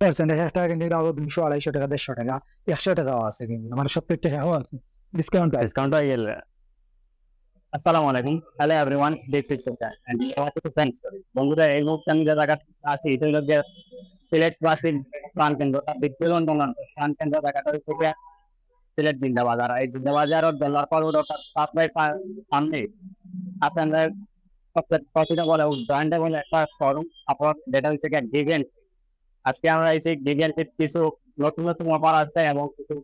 Percent এক টাকা কিন্তু আরও দুশো আড়াইশো টাকা, দেড়শো টাকা, একশো টাকাও আছে কিন্তু মানে সত্তর টাকাও আছে। ডিসকাউন্ট ডিসকাউন্ট হয়ে গেলে। আসসালামু আলাইকুম। হ্যালো এভরিওয়ান দিস ইজ বন্ধুরা, এই মুহূর্তে আমি যে জায়গা আছি, এটা হলো যে সিলেট প্রাণ কেন্দ্র। দ্বিতীয় প্রাণ কেন্দ্র জায়গাটা হচ্ছে সিলেট জিন্দা বাজার এই জিন্দা বাজারের ডলার পর পাঁচ বাই সামনে আপনাদের প্রতিটা বলে ব্র্যান্ডে বলে একটা শোরুম। আপনার যেটা হচ্ছে গিয়ে আজকে আমরা এই গিগেন্সের কিছু নতুন নতুন অফার আসছে এবং কিছু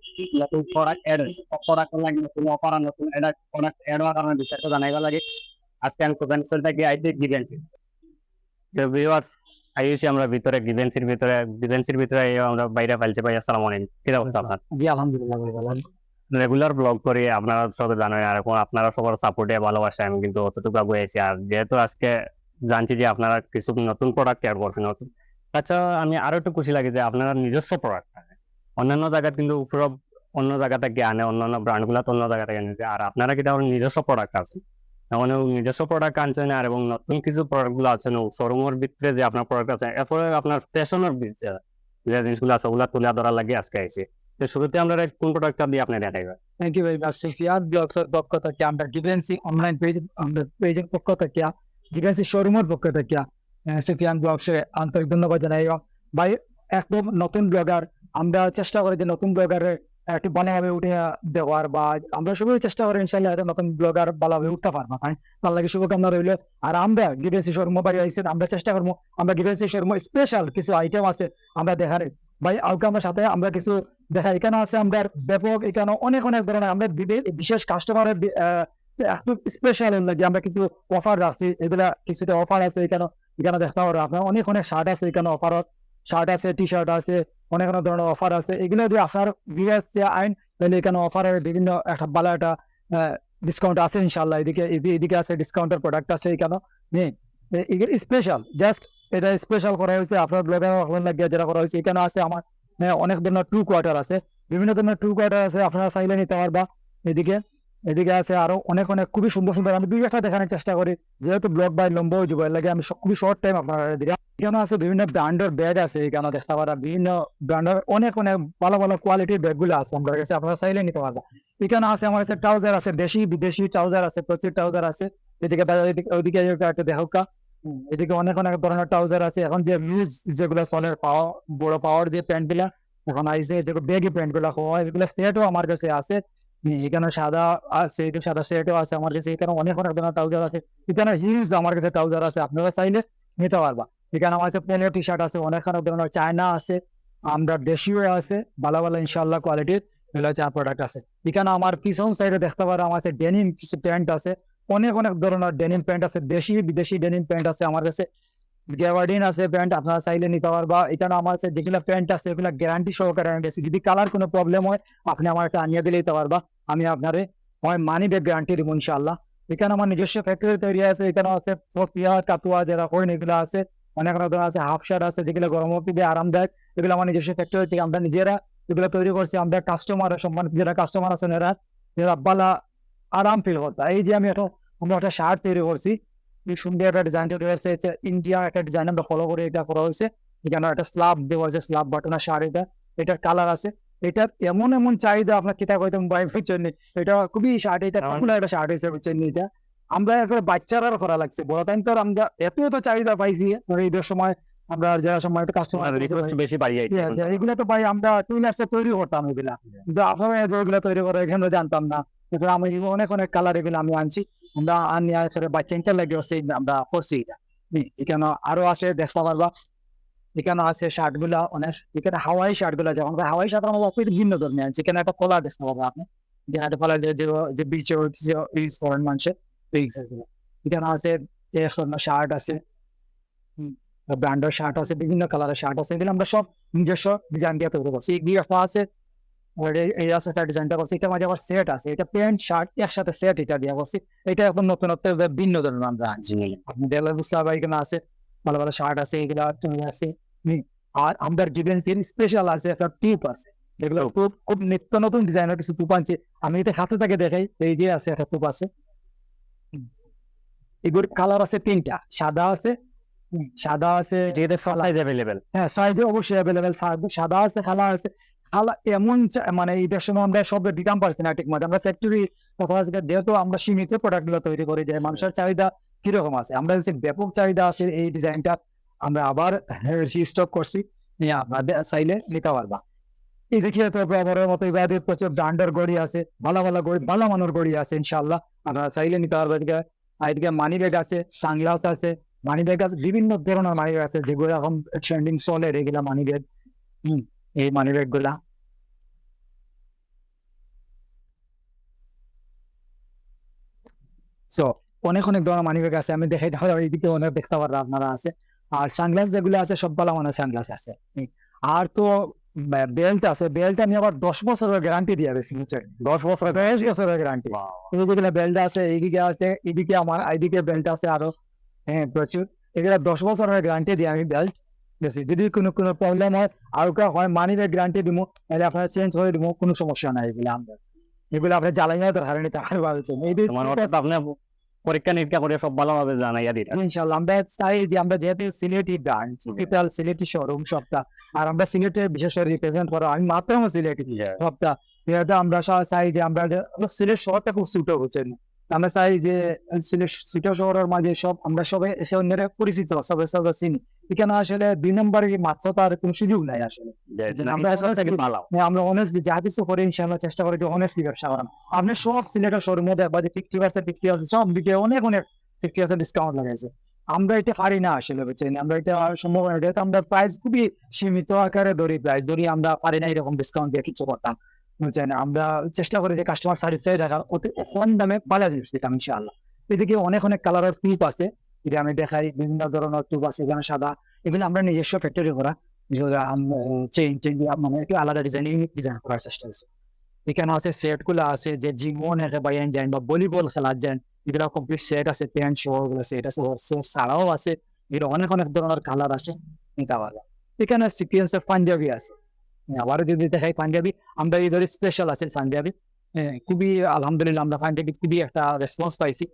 নতুন প্রোডাক্ট এড প্রোডাক্ট লাগে নতুন অফার নতুন প্রোডাক্ট এড হওয়ার কারণে বিষয়টা জানাইবা লাগে। আজকে আমি কুপেন্সেল থেকে আইছি গিভেন্সি তো ভিউয়ার্স আইছি আমরা ভিতরে গিভেন্সির ভিতরে গিভেন্সির ভিতরে আমরা বাইরে ফেলছি ভাই আসসালামু আলাইকুম। কি অবস্থা আপনার? জি আলহামদুলিল্লাহ ভাই ভালো। রেগুলার ব্লগ করি আপনারা সবাই জানেন আর এখন আপনারা সবার সাপোর্টে ভালোবাসে আমি কিন্তু অতটুকু আগে আছি আর যেহেতু আজকে জানছি যে আপনারা কিছু নতুন প্রোডাক্ট তৈরি করছেন নতুন আচ্ছা আমি আরও একটু খুশি লাগে যে আপনারা নিজস্ব প্রোডাক্ট অন্যান্য জায়গায় কিন্তু সব অন্য জায়গা থেকে আনে, অন্যান্য ব্র্যান্ডগুলা তো অন্য জায়গা থেকে আনে। আর আপনারা কিন্তু আমার নিজস্ব প্রোডাক্ট আছে এখন নিজস্ব প্রোডাক্ট আনছেন আর এবং নতুন কিছু আছে শোরুমের ভিতরে যে আপনার প্রোডাক্ট আছে, এরপরে আপনার ফ্যাশনের ভিতরে যে জিনিসগুলো আছে, ওগুলা তুলে ধরা লাগে আজকে আইছে। তো শুরুতে আমরা কোন প্রোডাক্টটা দিয়ে আপনি দেখাইবেন? Thank you very much Sufian. ব্লগসের পক্ষ আমরা অনলাইন পেজ আমরা পেজের পক্ষ থেকে গিভেন্সি শোরুমের পক্ষ থেকে সুফিয়ান ব্লগসে আন্তরিক ধন্যবাদ জানাই। ভাই, একদম নতুন ব্লগার, আমরা চেষ্টা করি যে নতুন ব্লগারের একটু ভালোভাবে উঠে দেওয়ার বা আমরা সবাই চেষ্টা করি ইনশাল্লাহ নতুন ব্লগার ভালোভাবে উঠতে পারব তাই তার লাগে শুভকামনা রইল। আর আমরা গিভেন্সি শোরুম বাড়ি আইসি, আমরা চেষ্টা করব, আমরা গিভেন্সি শোরুম স্পেশাল কিছু আইটেম আছে আমরা দেখার। ভাই, আউকে আমার সাথে আমরা কিছু দেখা এখানে আছে, আমরা ব্যাপক এখানে অনেক অনেক ধরনের, আমরা বিশেষ কাস্টমারের একটু স্পেশাল লাগে আমরা কিছু অফার রাখছি এগুলা কিছুটা অফার আছে এখানে এখানে দেখতে পারো আপনার অনেক অনেক শার্ট আছে এখানে অফারত শার্ট আছে টি শার্ট আছে অনেক অনেক ধরনের অফার আছে। এগুলো যদি আপনার বিএস আইন তাহলে এখানে অফারের বিভিন্ন একটা ভালো একটা ডিসকাউন্ট আছে ইনশাল্লাহ এদিকে এদিকে আছে ডিসকাউন্টের প্রোডাক্ট আছে এখানে। স্পেশাল জাস্ট এটা স্পেশাল করা হয়েছে আপনার ব্লগার লাগিয়ে যেটা করা হয়েছে এখানে আছে আমার হ্যাঁ, অনেক ধরনের টু কোয়ার্টার আছে। বিভিন্ন ধরনের টু কোয়ার্টার আছে আপনারা চাইলে নিতে পারবা। এদিকে এদিকে আছে আরও অনেক অনেক খুবই সুন্দর সুন্দর। আমি দুই একটা দেখানোর চেষ্টা করি। যেহেতু ব্লগ বাই লম্বা হয়ে যাবে লাগে আমি খুবই শর্ট টাইম আপনারা দিকে এখানে আছে বিভিন্ন ব্র্যান্ডের ব্যাগ আছে এখানে দেখতে পারা বিভিন্ন ব্র্যান্ডের অনেক অনেক ভালো ভালো কোয়ালিটির ব্যাগগুলো আছে। আমার কাছে আপনারা চাইলে নিতে পারবা এখানে আছে, আমার কাছে ট্রাউজার আছে, দেশি, বিদেশি ট্রাউজার আছে, প্রচুর ট্রাউজার আছে। এদিকে ওইদিকে একটা দেখো এদিকে অনেক অনেক ধরনের ট্রাউজার আছে। এখন যে মিউজ যেগুলো চলে পাওয়ার বড় পাওয়ার যে প্যান্টগুলা, এখন আইসে যে বেগি প্যান্টগুলা, হয়, এগুলো সেটও আমার কাছে আছে। এখানে সাদা আছে এটা সাদা সেটও আছে আমার কাছে, এখানে অনেক অনেক ধরনের ট্রাউজার আছে। এখানে হিউজ আমার কাছে ট্রাউজার আছে, আপনারা চাইলে নিতে পারবা। এখানে আমার কাছে প্লেনের টি শার্ট আছে, অনেক অনেক ধরনের চায়না আছে, আমরা দেশীয় আছে, ভালো ভালো ইনশাল্লাহ কোয়ালিটির এগুলো প্রোডাক্ট আছে। এখানে আমার পিছন সাইডে দেখতে পারো, আমার কাছে ডেনিম কিছু প্যান্ট আছে, অনেক অনেক ধরনের ডেনিম প্যান্ট আছে, দেশি, বিদেশি ডেনিম প্যান্ট আছে আমার কাছে। গ্যাবার্ডিন আছে প্যান্ট আপনারা চাইলে নিতে পারবা। আমার যেগুলো প্যান্ট আছে, এগুলো গ্যারান্টি সহকারে আমি যদি কালার কোনো প্রবলেম হয়, আপনি আমার কাছে আনিয়ে দিলে দিতে পারবা। আমি আপনারে মানি ব্যাগ গ্যারান্টি দিব ইনশাল্লাহ এখানে আমার নিজস্ব ফ্যাক্টরি তৈরি আছে, এখানে আছে কাতুয়া যারা এগুলো আছে। অনেক ধরনের আছে হাফ শার্ট আছে, যেগুলো গরম পিবে আরামদায়ক। এগুলো আমার নিজস্ব ফ্যাক্টরি থেকে আমরা নিজেরা এগুলো তৈরি করছি, আমরা কাস্টমার সম্মান যারা কাস্টমার আছেন, এরা এরা বালা আরাম ফিল করতা এই যে আমি একটা আমরা একটা শার্ট তৈরি করছি। সুন্দর একটা ডিজাইন তৈরি হয়েছে ইন্ডিয়া একটা ডিজাইন আমরা ফলো করে এটা করা হয়েছে। এখানে একটা স্লাব দেওয়া হয়েছে স্লাব বাটনা শার্ট এটা এটার কালার আছে। এটার এমন এমন চাহিদা আপনার কিতা কইতাম বাইবের জন্য এটা খুবই শার্ট এটা পপুলার একটা শার্ট হয়েছে বুঝছেন এটা। আমরা এরপরে বাচ্চারা করা লাগছে। বড় টাইম তো আমরা এত এত চাহিদা পাইছি মানে ঈদের সময় আমরা যারা সময় কাস্টমার বেশি বাড়িয়ে এগুলো তো ভাই আমরা টু লার্সে তৈরি করতাম এগুলা। কিন্তু আপনারা যেগুলো তৈরি করে এখানে জানতাম না। আমি অনেক অনেক কালার এগুলো আমি আনছি। আমরা আনি আসলে লাগে হচ্ছে আমরা করছি এখানে আরও আছে দেখতে পারবা এখানে আছে শার্টগুলা অনেক এখানে হাওয়াই শার্টগুলা যেমন হাওয়াই শার্ট আমরা ভিন্ন একটা দেখতে পাবো আপনি যে বিচে ইউজ করেন মানুষের এখানে আছে শার্ট আছে ব্র্যান্ডের শার্ট আছে বিভিন্ন কালারের শার্ট আছে এগুলো আমরা সব নিজস্ব ডিজাইন দিয়ে তৈরি করছি এগুলি আছে এই- এই ডিজাইনটা করছি। এটা মাঝে আবার সেট আছে। এটা প্যান্ট শার্ট একসাথে সেট এটা দিয়ে করছি। এটা এখন নতুনত্ব ভিন্ন ধরনের আমরা আনছি। দেখলে বুঝতে পারবেন এখানে আছে ভালো ভালো শার্ট আছে এগুলা আছে হুম। আর আমরা গিভেন্সির স্পেশাল আছে একটা টিপ আছে। এগুলো খুব খুব নিত্য নতুন ডিজাইনের কিছু তুপ আনছি। আমি এটা হাতে থেকে দেখাই এই যে আছে একটা তুপ আছে। এগুলোর কালার আছে তিনটা। সাদা আছে সাদা আছে যেটা সব সাইজ অ্যাভেলেবেল হ্যাঁ সাইজে অবশ্যই অ্যাভেলেবেল সাদা আছে খালা আছে। এমন মানে এইটার সময় আমরা সব দিতাম পারছি না ঠিক মতো। আমরা ফ্যাক্টরি যেহেতু আমরা সীমিত তৈরি করি, যে মানুষের চাহিদা কীরকম আছে? আমরা যে ব্যাপক চাহিদা আছে, এই ডিজাইনটা আমরা আবার স্টক করছি। নিয়ে আপনাদের চাইলে নিতে পারবা। এই মতো প্রচুর ব্র্যান্ডের গড়ি আছে, ভালো ভালো গড়ি, ভালো মানের গড়ি আছে ইনশাল্লাহ আপনারা চাইলে নিতে পারবেন। এদিকে এদিকে মানি ব্যাগ আছে সানগ্লাস আছে মানি ব্যাগ আছে, বিভিন্ন ধরনের মানি ব্যাগ আছে, যেগুলো এখন ট্রেন্ডিং চলে এগুলা মানি ব্যাগ হম, এই মানি ব্যাগগুলা। সো অনেক অনেক ধরনের মানি ব্যাগ আছে আমি দেখাই তাহলে এইদিকে অনেক দেখতে পারবেন আপনারা আছে। আর সানগ্লাস যেগুলো আছে সব ভালো মানের সানগ্লাস আছে। আর তো বেল্ট আছে বেল্ট আমি আবার দশ বছরের গ্যারান্টি দিয়ে দিয়েছি দশ বছর দশ বছরের গ্যারান্টি যেগুলো বেল্ট আছে এইদিকে আছে এইদিকে আমার এইদিকে বেল্ট আছে আরও। হ্যাঁ প্রচুর। এগুলা দশ বছরের গ্যারান্টি দিয়ে আমি বেল্ট দিয়েছি। যদি কোনো কোনো প্রবলেম হয় আর ওটা হয় মানি ব্যাগ গ্যারান্টি দিব তাহলে আপনারা চেঞ্জ করে দিব কোনো সমস্যা নাই এগুলো আমরা এগুলো আপনি জ্বালাই না দরকার নেই তাহলে ভাবছেন এই তোমার আপনি পরীক্ষা নিরীক্ষা করে সব ভালোভাবে জানাইয়া দিই ইনশাল্লাহ আমরা চাই যে আমরা যেহেতু Sylheti brand total Sylheti showroom সপ্তাহ আর আমরা সিলেটের বিশেষ করে রিপ্রেজেন্ট করা আমি মাত্র সিলেটি সপ্তাহ যেহেতু আমরা চাই যে আমরা সিলেট শহরটা খুব সুটো হচ্ছেন আমরা চাই যে সিটো শহরের মাঝে সব আমরা সবাই এসে অন্যরা পরিচিত সবাই সবাই চিনি। এখানে আসলে দুই নম্বরে মাত্র তার কোনো সুযোগ নাই আসলে। আমরা আমরা অনেস্টলি যা কিছু করি ইনশাল্লাহ চেষ্টা করি যে অনেস্টলি ব্যবসা করার। আপনি সব সিলেটের শোরুমে দেখবা যে ফিফটি পার্সেন্ট ফিফটি পার্সেন্ট সব দিকে অনেক অনেক ফিফটি পার্সেন্ট ডিসকাউন্ট লাগাইছে। আমরা এটা পারি না আসলে বুঝছেন? আমরা এটা সম্ভব না। যেহেতু আমরা প্রাইস খুবই সীমিত আকারে ধরি প্রাইস ধরি আমরা পারি না এরকম ডিসকাউন্ট দিয়ে কিছু করতাম। বুঝছেন? আমরা চেষ্টা করি যে কাস্টমার স্যাটিসফাই রাখার অতি কম দামে ভালো জিনিস দিতাম এদিকে অনেক অনেক কালারের টিউব আছে। এটা আমি দেখাই, বিভিন্ন ধরনের টিউব আছে এখানে সাদা। এগুলো আমরা নিজস্ব ফ্যাক্টরি করা। মানে একটু আলাদা ডিজাইন ইউনিক ডিজাইন করার চেষ্টা করছি এখানে আছে সেটগুলো আছে, যে জিমন একে বাইন যান বা ভলিবল খেলার যান, এগুলো কমপ্লিট সেট আছে প্যান্ট শো গুলো সেট আছে সেট ছাড়াও আছে। এগুলো অনেক অনেক ধরনের কালার আছে নিতে পারবে এখানে পাঞ্জাবি আছে। আবারও যদি দেখাই পাঞ্জাবি আমরা এই ধরে স্পেশাল আছে পাঞ্জাবি। হ্যাঁ, খুবই আলহামদুলিল্লাহ আমরা পাঞ্জাবি খুবই একটা রেসপন্স পাইছি।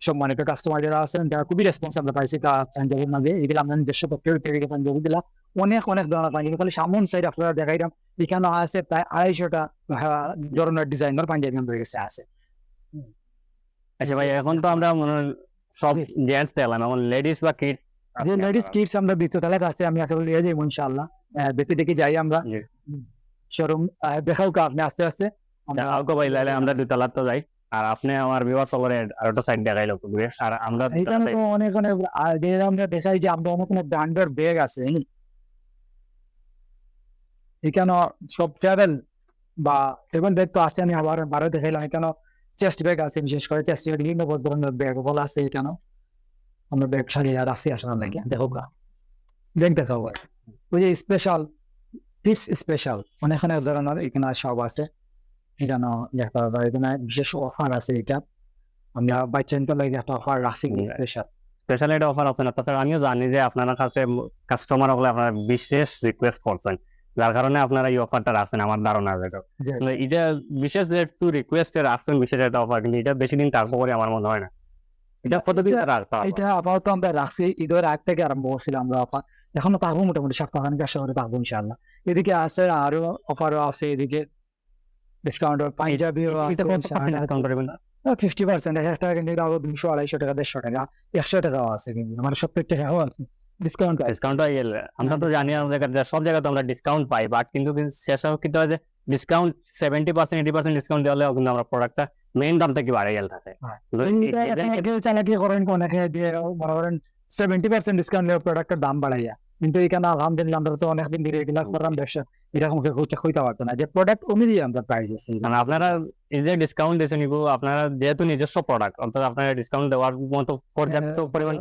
সম্মানিত কাস্টমার যারা আছেন তারা খুবই রেসপন্স আমরা পাইছি তা পাঞ্জাবির মাঝে। এগুলো আমরা নিজস্ব থেকে পাঞ্জাবি দিলা অনেক অনেক ধরনের পাঞ্জাবি। খালি সামন সাইড আপনারা দেখাইলাম এখানে আছে প্রায় আড়াইশোটা ধরনের ডিজাইনের পাঞ্জাবি আমাদের কাছে আছে। আচ্ছা ভাই এখন তো আমরা মনে হয় সব জেন্টস দেখলাম এখন লেডিস বা কিডস যে লেডিস কিডস আমরা বৃত্ততলায় আছে আমি আসলে লিয়ে যাইব ইনশাআল্লাহ। বেতে দেখে যাই আমরা। জি। শোরুম দেখাও কা আপনি আস্তে আস্তে। আমরা ভাই লাইলে আমরা দুতলা তো যাই। আর আপনি আমার বিবাহ চলরে আর একটা সাইড দেখাইলো ঘুরে। আর আমরা তো অনেক অনেক যে আমরা দেখাই যে আমরা অনেক অনেক ব্র্যান্ডের ব্যাগ আছে এখানে সব ট্রাভেল বা ট্রাভেল ব্যাগ তো আছে আমি আবার বারো দেখাইলাম। এখানে চেস্ট ব্যাগ আছে বিশেষ করে চেস্ট ব্যাগ বিভিন্ন ধরনের ব্যাগ বলা আছে এখানে আমরা ব্যাগ সারিয়ে আর আসি আসলে নাকি দেখো গা। দেখতে সব ওই যে স্পেশাল পিস স্পেশাল অনেক অনেক ধরনের এখানে সব আছে। এখানে দেখা যায় এখানে বিশেষ অফার আছে এটা। আমরা বাচ্চাদের লাগে একটা অফার রাখছি স্পেশাল স্পেশাল এটা অফার আছে না তাছাড়া আমিও জানি যে আপনার কাছে কাস্টমার হলে আপনারা বিশেষ রিকোয়েস্ট করছেন। যার কারণে আপনারা এই অফারটা রাখছেন আমার ধারণা যেটা। এটা বিশেষ যে একটু রিকোয়েস্টে রাখছেন বিশেষ একটা অফার কিন্তু এটা বেশি দিন বলে আমার মনে হয় না। এটা আপাতত আমরা রাখছি ঈদের আগ থেকে আরম্ভ করছিলাম আমরা অফার এখনও থাকব মোটামুটি আশা করে থাকব ইনশাল্লাহ এদিকে আছে আরও অফারও আছে এদিকে। ডিসকাউন্ট পাঞ্জাবিও? ফিফটি পার্সেন্ট কিন্তু আরও দুশো আড়াইশো টাকা দেড়শো টাকা একশো টাকাও আছে কিন্তু মানে সত্তর টাকাও আছে। ডিসকাউন্ট ডিসকাউন্ট হয়ে গেলে আমরা তো জানি সব জায়গায় তো আমরা ডিসকাউন্ট পাই বাট কিন্তু শেষে কিন্তু হয় যে discount seventy percent eighty percent discount দেওয়ালেও কিন্তু আমরা প্রোডাক্টটা মেইন দাম থেকে বাড়ে গেল থাকে চালাকি করেন অনেকে দিয়ে মনে করেন সেভেন্টি পার্সেন্ট ডিসকাউন্ট প্রোডাক্টের দাম বাড়াইয়া কিন্তু এখানে আলহামদুলিল্লাহ আমরা তো অনেকদিন ধরে এগুলা করলাম ব্যবসা এরকম হইতে হইতে পারতো না যে প্রোডাক্ট অনুযায়ী আমরা প্রাইস আছে মানে আপনারা এই যে ডিসকাউন্ট দিয়েছেন এগুলো আপনারা যেহেতু নিজস্ব প্রোডাক্ট অর্থাৎ আপনারা ডিসকাউন্ট দেওয়ার মতো পর্যাপ্ত পরিমাণ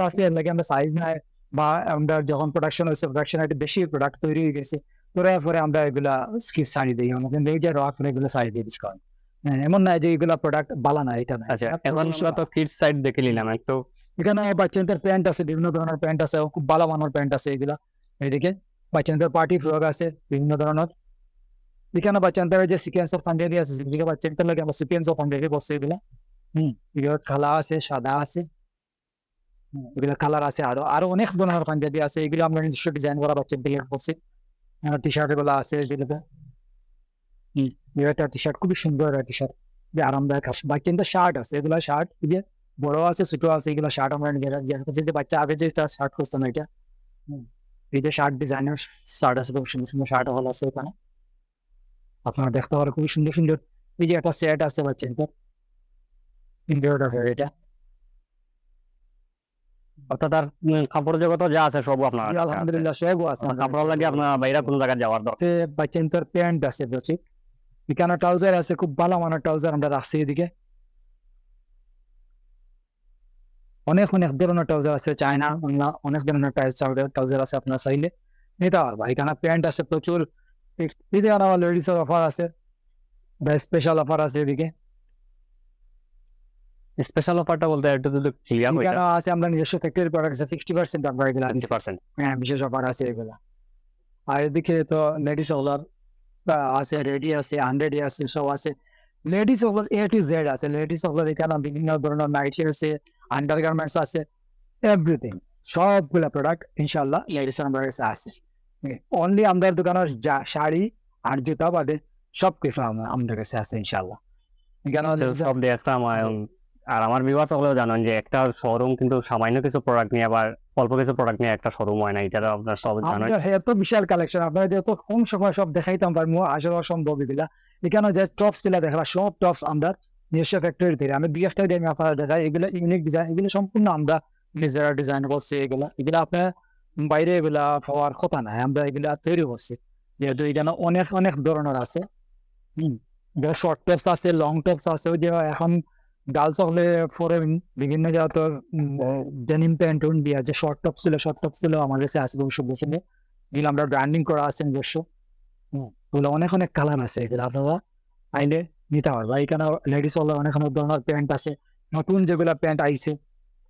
আছে লাগে আমরা সাইজ নাই বা আমরা যখন প্রোডাকশন হয়েছে প্রোডাকশন একটা বেশি প্রোডাক্ট তৈরি হয়ে গেছে তোরা পরে আমরা এগুলা স্কিল ছাড়ি দিই কিন্তু এই যে রক এগুলো ছাড়ি দিই ডিসকাউন্ট এমন না যে এগুলা প্রোডাক্ট বালা না এটা আচ্ছা এখন তো কিডস সাইড দেখে নিলাম একটু এখানে বাচ্চাদের প্যান্ট আছে বিভিন্ন ধরনের প্যান্ট আছে খুব ভালো মানের প্যান্ট আছে এগুলা। এইদিকে বাচ্চাদের পার্টি ফ্রক আছে বিভিন্ন ধরনের। এখানে বাচ্চাদের যে সিকোয়েন্স অফ পাঞ্জাবি আছে সেদিকে বাচ্চাদের লাগে আমরা সিকোয়েন্স অফ বসছে এগুলা। হুম এগুলো কালা আছে সাদা আছে। এগুলো কালার আছে আরও আরও অনেক ধরনের পাঞ্জাবি আছে এগুলো আমরা নিজস্ব ডিজাইন করা দিকে করছি টি শার্টগুলো আছে এগুলোতে। টি শার্ট খুবই সুন্দর টি শার্ট আরামদায়ক বাচ্চা শার্ট আছে এগুলো শার্ট যে বড় আছে ছোট আছে এগুলো শার্ট আমরা নিজেরা করছি। যে বাচ্চা আগে যে তার শার্ট করতাম এটা। হুম। এই যে শার্ট ডিজাইনের শার্ট আছে খুব সুন্দর সুন্দর শার্ট হল আছে এখানে। আপনারা দেখতে পারেন খুবই সুন্দর সুন্দর। এই যে একটা সেট আছে বাচ্চা ইন্ডিয়ার আছে এটা। অর্থাৎ আর কাপড় জগত যা আছে সব আপনার আলহামদুলিল্লাহ সব আছে। কাপড় লাগে আপনার বাইরে কোনো জায়গায় যাওয়ার দরকার তে বাচ্চান্তর প্যান্ট আছে বুঝছি। এখানে ট্রাউজার আছে খুব ভালো মানের ট্রাউজার আমরা রাখছি এদিকে। অনেক অনেক ধরনের ট্রাউজার আছে চায়না বাংলা অনেক ধরনের ট্রাউজার আছে আপনার চাইলে। নিতে পারবা এখানে প্যান্ট আছে প্রচুর। এদিকে আমার লেডিসের অফার আছে। বা স্পেশাল অফার আছে এদিকে। স্পেশাল অফারটা বলতে একটু যদি ক্লিয়ার আছে আমরা নিজস্ব ফ্যাক্টরি প্রোডাক্ট আছে ফিফটি পার্সেন্ট আমরা এগুলো হ্যাঁ বিশেষ অফার আছে এগুলা। আর এদিকে তো লেডিস ওগুলার আছে রেডি আছে হান্ড্রেড আছে সব আছে। লেডিস এ টু জেড আছে। লেডিস এখানে বিভিন্ন ধরনের নাইটি আছে আন্ডার গার্মেন্টস আছে এভরিথিং সবগুলা প্রোডাক্ট ইনশাল্লাহ লেডিস আমার কাছে আছে। অনলি আমাদের দোকানের যা শাড়ি আর জুতা বাদে সব কিছু আমাদের কাছে আছে ইনশাল্লাহ এখানে সব আর আমার বিবাহ সকলেও জানেন যে একটা শোরুম কিন্তু সামান্য কিছু প্রোডাক্ট নিয়ে আবার অল্প কিছু প্রোডাক্ট নিয়ে একটা শোরুম হয় না এটা আপনার সব জানেন। আপনার এত বিশাল কালেকশন আপনারা যত কম সময় সব দেখাইতাম পারব আসলে অসম্ভব এগুলা এখানে যে টপসগুলা দেখলা সব টপস আমরা নিজস্ব ফ্যাক্টরি থেকে আমি দুই একটা আমি আপনারা দেখাই এগুলো ইউনিক ডিজাইন এগুলো সম্পূর্ণ আমরা নিজেরা ডিজাইন করছি এগুলা এগুলা আপনার বাইরে এগুলা পাওয়ার কথা নাই আমরা এগুলা তৈরি করছি। যেহেতু এখানে অনেক অনেক ধরনের আছে হম শর্ট টপস আছে লং টপস আছে ওই যে এখন গার্লস হলে পরে বিভিন্ন জাতের ডেনিম প্যান্ট দিয়া যে শর্ট টপস ছিল শর্ট টপস ছিল আমার কাছে আছে এগুলো আমরা ব্র্যান্ডিং করা আছে নিজস্ব ওগুলো অনেক অনেক কালার আছে এগুলো আপনারা আইলে নিতে পারবা এখানে লেডিস হলে অনেক অনেক ধরনের প্যান্ট আছে। নতুন যেগুলা প্যান্ট আইছে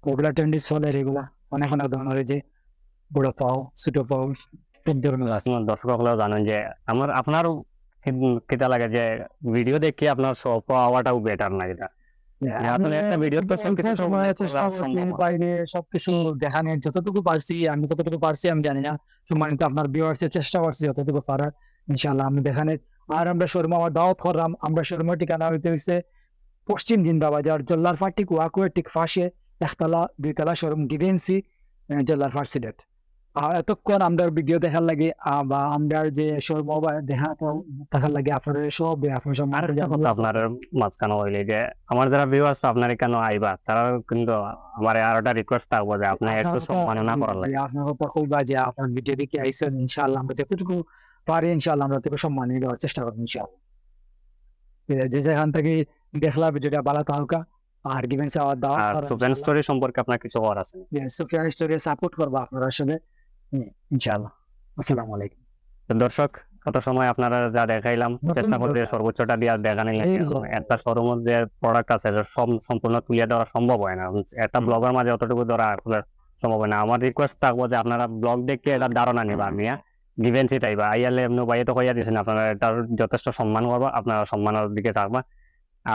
ওগুলা ট্রেন্ডিস হলে এগুলা অনেক অনেক ধরনের যে বড় পাও ছোটো পাও দর্শক সকলেও জানেন যে আমার আপনারও কিতা লাগে যে ভিডিও দেখে আপনার সব পাওয়াটাও বেটার না এটা। সবকিছু সময়ে করা চেষ্টা করছি দেখানোর যতটুকু পারছি আমি কতটুকু পারছি আমি জানি না। সম্মানিত আপনার ভিউয়ার্স চেষ্টা করছি যতটুকু পারার ইনশাল্লাহ আমি দেখানোর আর আমরা শোরুম আমার দাওয়াত করলাম আমরা ঠিকানা হইতে পশ্চিম জিন্দা বাজার জল্লার ফাটিক ওয়াকুয়ের ঠিক পাশে একতলা দুইতলা শোরুম ডিভেন্সি জল্লার ফাট সিলেট। আর এতক্ষণ আমরা ভিডিও দেখার লাগে বা আমরা যে শোরুম দেখা দেখার লাগে আপনার সব আপনার সব আর আপনার মাঝখানে হইলে যে আমার যারা ভিউ আছে আপনার এখানে আইবা? তারা কিন্তু আমার আর একটা রিকোয়েস্ট থাকব যে আপনি একটু সম্মাননা করার লাগে। আপনার কথা কইবা যে আপনার ভিডিও দেখে আইসেন ইনশাআল্লাহ আমরা যতটুকু পারি ইনশাআল্লাহ আমরা তোকে সম্মান দেওয়ার চেষ্টা করব ইনশাআল্লাহ। যে যেখান থেকে দেখলা ভিডিওটা ভালো থাকা আর গিভেন চাওয়ার দাওয়া আর সুপেন স্টোরি সম্পর্কে আপনার কিছু হওয়ার আছে সুফিয়ান স্টোরি সাপোর্ট করবা আপনারা আসলে। ইনশাআল্লাহ। আসসালামু আলাইকুম। দর্শক কত সময় আপনারা যা দেখাইলাম চেষ্টা করতে সর্বোচ্চটা দিয়ে দেখানি একটা শোরুমের যে প্রোডাক্ট আছে এটা সম্পূর্ণ তুলে দেওয়া সম্ভব হয় না। একটা ব্লগের মাঝে অতটুকু ধরা সম্ভব হয় না। আমার রিকোয়েস্ট থাকব যে আপনারা ব্লগ দেখে এটা ধারণা নিবা। নিয়ে গিভেন্সি টাইবা আইয়ালে এমনি বাইরে তো কইয়া দিয়েছেন আপনারা এটার যথেষ্ট সম্মান করবা আপনারা সম্মানের দিকে থাকবা।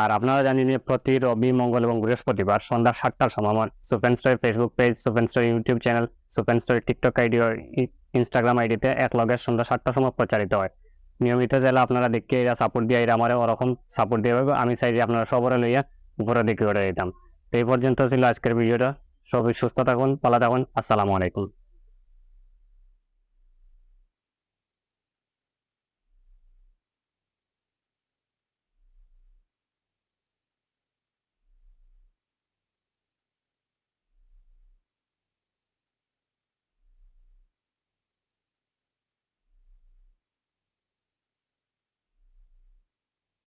আর আপনারা জানেন যে প্রতি রবি, মঙ্গল এবং বৃহস্পতিবার সন্ধ্যা সাতটার সময় আমার Supen story Facebook page Supen story YouTube channel Supen story TikTok ID Instagram আইডিতে এক লগে সন্ধ্যা সাতটার সময় প্রচারিত হয়। নিয়মিত জেলা আপনারা দেখে এরা সাপোর্ট দিয়ে এরা আমার ওরকম সাপোর্ট দিয়ে আমি চাই যে আপনারা সবরে লইয়া উপরে দেখে ওটা দিতাম এই পর্যন্ত ছিল আজকের ভিডিওটা। সবাই সুস্থ থাকুন, ভালো থাকুন, আসসালামু আলাইকুম।